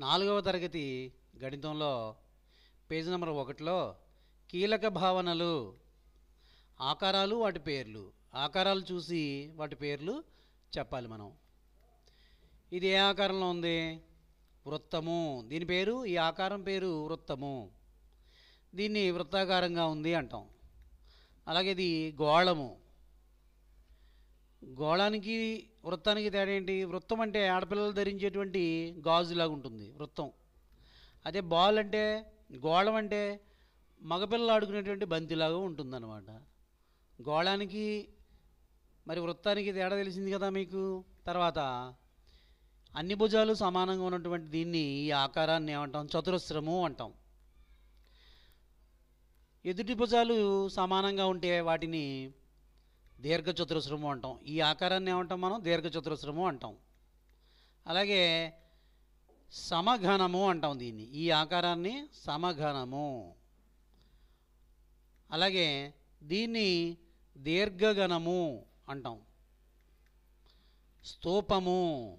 నాలుగవ తరగతి గణితంలో పేజీ నెంబర్ ఒకటిలో కీలక భావనలు ఆకారాలు వాటి పేర్లు. ఆకారాలు చూసి వాటి పేర్లు చెప్పాలి మనం. ఇది ఏ ఆకారంలో ఉంది? వృత్తము. దీని పేరు ఈ ఆకారం పేరు వృత్తము. దీన్ని వృత్తాకారంగా ఉంది అంటాం. అలాగే ఇది గోళము. గోళానికి వృత్తానికి తేడా ఏంటి? వృత్తం అంటే ఆడపిల్లలు ధరించేటువంటి గాజులాగా ఉంటుంది వృత్తం. అదే బాల్ అంటే గోళం అంటే మగపిల్లలు ఆడుకునేటువంటి బంతిలాగా ఉంటుందన్నమాట. గోళానికి మరి వృత్తానికి తేడా తెలిసింది కదా మీకు? తర్వాత అన్ని భుజాలు సమానంగా ఉన్నటువంటి దీన్ని ఈ ఆకారాన్ని ఏమంటాం? చతురస్రము అంటాం. ఎదుటి భుజాలు సమానంగా ఉంటే వాటిని దీర్ఘచతురస్రము అంటాం. ఈ ఆకారాన్ని ఏమంటాం మనం? దీర్ఘచతురస్రము అంటాం. అలాగే సమఘనము అంటాం దీన్ని. ఈ ఆకారాన్ని సమఘనము. అలాగే దీన్ని దీర్ఘగణము అంటాం. స్తూపము.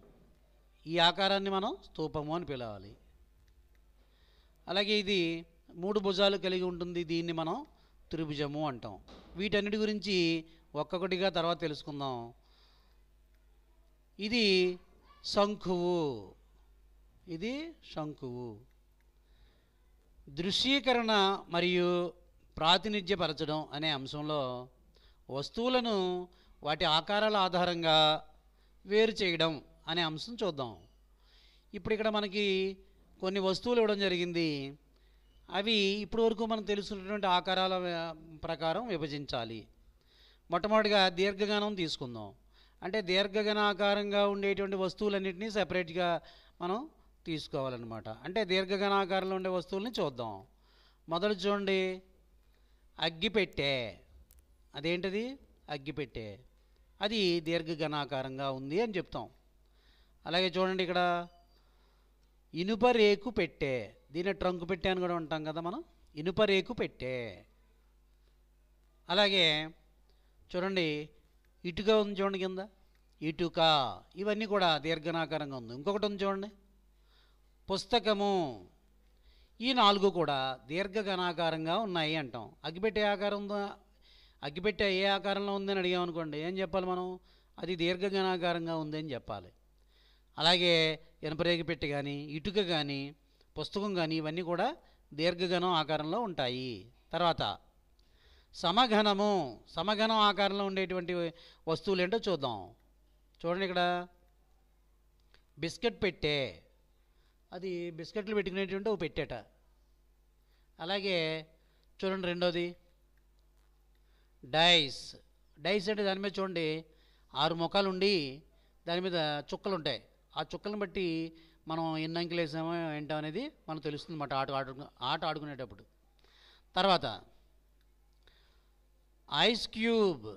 ఈ ఆకారాన్ని మనం స్తూపము అని పిలవాలి. అలాగే ఇది మూడు భుజాలు కలిగి ఉంటుంది. దీన్ని మనం త్రిభుజము అంటాం. వీటన్నిటి గురించి ఒక్కొక్కటిగా తర్వాత తెలుసుకుందాం. ఇది శంఖువు. ఇది శంఖువు. దృశ్యీకరణ మరియు ప్రాతినిధ్యపరచడం అనే అంశంలో వస్తువులను వాటి ఆకారాల ఆధారంగా వేరు చేయడం అనే అంశం చూద్దాం. ఇప్పుడు ఇక్కడ మనకి కొన్ని వస్తువులు ఇవ్వడం జరిగింది. అవి ఇప్పటి వరకు మనం తెలుసుకున్నటువంటి ఆకారాల ప్రకారం విభజించాలి. మొట్టమొదటిగా దీర్ఘగణం తీసుకుందాం. అంటే దీర్ఘగణాకారంగా ఉండేటువంటి వస్తువులన్నింటినీ సపరేట్గా మనం తీసుకోవాలన్నమాట. అంటే దీర్ఘగణాకారంలో ఉండే వస్తువుల్ని చూద్దాం. మొదలు చూడండి. అగ్గిపెట్టె. అదేంటిది? అగ్గిపెట్టె. అది దీర్ఘగణాకారంగా ఉంది అని చెప్తాం. అలాగే చూడండి ఇక్కడ. ఇనుప రేకు పెట్టే. దీని ట్రంక్ పెట్టే అని కూడా ఉంటాం కదా మనం. ఇనుప రేకు పెట్టే. అలాగే చూడండి ఇటుక ఉంది చూడండి కింద. ఇటుక. ఇవన్నీ కూడా దీర్ఘనాకారంగా ఉంది. ఇంకొకటి ఉంది చూడండి. పుస్తకము. ఈ నాలుగు కూడా దీర్ఘగణాకారంగా ఉన్నాయి అంటాం. అగ్గిపెట్టే ఆకారం ఉందా? అగ్గిపెట్టే ఏ ఆకారంలో ఉందని అడిగామనుకోండి ఏం చెప్పాలి మనం? అది దీర్ఘగణాకారంగా ఉంది అని చెప్పాలి. అలాగే ఇనపరేగిపెట్టి కానీ ఇటుక కానీ పుస్తకం కానీ ఇవన్నీ కూడా దీర్ఘగణం ఆకారంలో ఉంటాయి. తర్వాత సమఘనము సమఘనం ఆకారంలో ఉండేటువంటి వస్తువులు ఏంటో చూద్దాం. చూడండి ఇక్కడ. బిస్కెట్ పెట్టే. అది బిస్కెట్లు పెట్టుకునేటువంటి ఒక పెట్టేట. అలాగే చూడండి రెండోది. డైస్. డైస్ అంటే దాని మీద చూడండి ఆరు ముఖాలు ఉండి దాని మీద చుక్కలు ఉంటాయి. ఆ చుక్కలను బట్టి మనం ఎన్ని అంకెలు వేసామో ఏంటో అనేది మనకు తెలుస్తుంది అన్నమాట ఆట ఆడు ఆట ఆడుకునేటప్పుడు. తర్వాత ఐస్ క్యూబ్.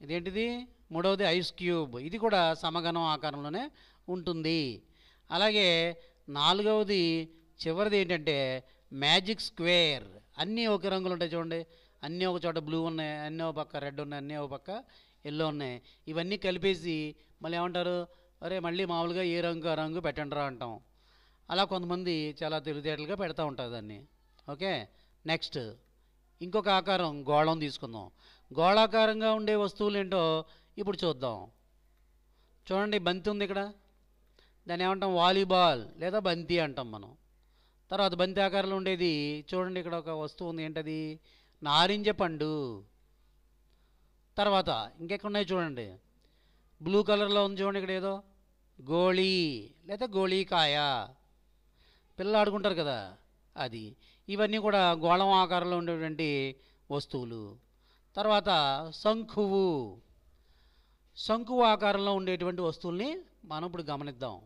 ఇదేంటిది? మూడవది ఐస్ క్యూబ్. ఇది కూడా సమగణం ఆకారంలోనే ఉంటుంది. అలాగే నాలుగవది చివరిది ఏంటంటే మ్యాజిక్ స్క్వేర్. అన్నీ ఒకే రంగులు ఉంటాయి చూడండి. అన్నీ ఒక చోట బ్లూ ఉన్నాయి అన్నీ ఒక పక్క రెడ్ ఉన్నాయి అన్నీ ఒక పక్క ఎల్లో ఉన్నాయి. ఇవన్నీ కలిపేసి మళ్ళీ ఏమంటారు? అరే మళ్ళీ మామూలుగా ఏ రంగు ఆ రంగు పెట్టండిరా అంటాం. అలా కొంతమంది చాలా తెలివితేటలుగా పెడతా ఉంటారు దాన్ని. ఓకే? నెక్స్ట్. ఇంకొక ఆకారం గోళం తీసుకుందాం. గోళాకారంగా ఉండే వస్తువులు ఏంటో ఇప్పుడు చూద్దాం. చూడండి బంతి ఉంది ఇక్కడ. దాన్ని ఏమంటాం? వాలీబాల్ లేదా బంతి అంటాం మనం. తర్వాత బంతి ఆకారంలో ఉండేది చూడండి ఇక్కడ ఒక వస్తువు ఉంది. ఏంటది? నారింజ పండు. తర్వాత ఇంకెక్కడున్నాయి చూడండి. బ్లూ కలర్లో ఉంది చూడండి ఇక్కడ ఏదో. గోళీ లేదా గోళీకాయ. పిల్లలు ఆడుకుంటారు కదా. అది. ఇవన్నీ కూడా గోళం ఆకారంలో ఉండేటువంటి వస్తువులు. తర్వాత శంఖువు. శంఖువు ఆకారంలో ఉండేటువంటి వస్తువుల్ని మనం ఇప్పుడు గమనిద్దాం.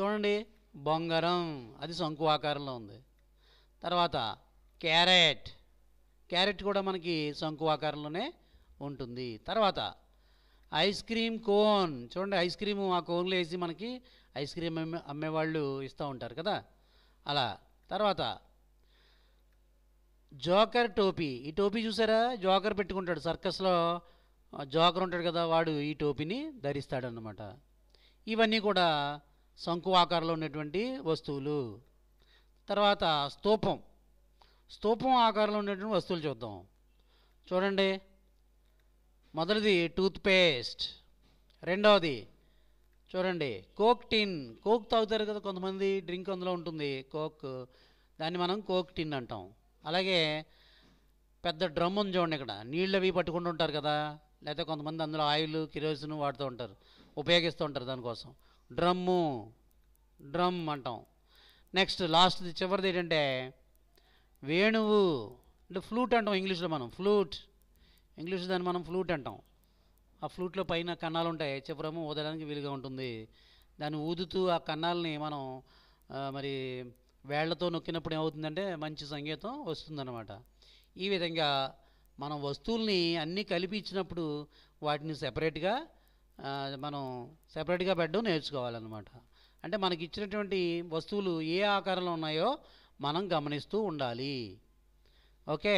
చూడండి బొంగరం అది శంకు ఆకారంలో ఉంది. తర్వాత క్యారెట్. క్యారెట్ కూడా మనకి శంకు ఆకారంలోనే ఉంటుంది. తర్వాత ఐస్ క్రీమ్ కోన్. చూడండి ఐస్ క్రీమ్ ఆ కోన్లో వేసి మనకి ఐస్ క్రీమ్ అమ్మే అమ్మేవాళ్ళు ఇస్తూ ఉంటారు కదా. అలా. తర్వాత జోకర్ టోపీ. ఈ టోపీ చూసారా? జోకర్ పెట్టుకుంటాడు. సర్కస్లో జోకర్ ఉంటాడు కదా వాడు ఈ టోపీని ధరిస్తాడనమాట ఇవన్నీ కూడా శంకు ఆకారంలో ఉన్నటువంటి వస్తువులు. తర్వాత స్తూపం. స్తూపం ఆకారంలో ఉన్నటువంటి వస్తువులు చూద్దాం. చూడండి. మొదటిది టూత్పేస్ట్. రెండవది చూడండి కోక్ టిన్. కోక్ తాగుతారు కదా కొంతమంది డ్రింక్ అందులో ఉంటుంది కోక్. దాన్ని మనం కోక్ టిన్ అంటాం. అలాగే పెద్ద డ్రమ్ ఉంది చూడండి ఇక్కడ. నీళ్ళు అవి పట్టుకుంటూ ఉంటారు కదా. లేకపోతే కొంతమంది అందులో ఆయిల్ కిరోసిన్ వాడుతూ ఉంటారు. ఉపయోగిస్తూ ఉంటారు దానికోసం డ్రమ్ము. డ్రమ్ అంటాం. నెక్స్ట్ లాస్ట్ చివరిది ఏంటంటే వేణువు. అంటే ఫ్లూట్ అంటాం ఇంగ్లీష్లో మనం. ఫ్లూట్. ఇంగ్లీష్ దాన్ని మనం ఫ్లూట్ అంటాం. ఆ ఫ్లూట్లో పైన కన్నాలు ఉంటాయి. చివరము ఊదడానికి వీలుగా ఉంటుంది. దాన్ని ఊదుతూ ఆ కన్నాలని మనం మరి వేళ్ళతో నొక్కినప్పుడు ఏమవుతుందంటే మంచి సంగీతం వస్తుందన్నమాట. ఈ విధంగా మనం వస్తువుల్ని అన్నీ కలిపి ఇచ్చినప్పుడు వాటిని సెపరేట్గా మనం సెపరేట్గా పెట్టడం నేర్చుకోవాలన్నమాట. అంటే మనకి ఇచ్చినటువంటి వస్తువులు ఏ ఆకారంలో ఉన్నాయో మనం గమనిస్తూ ఉండాలి. ఓకే?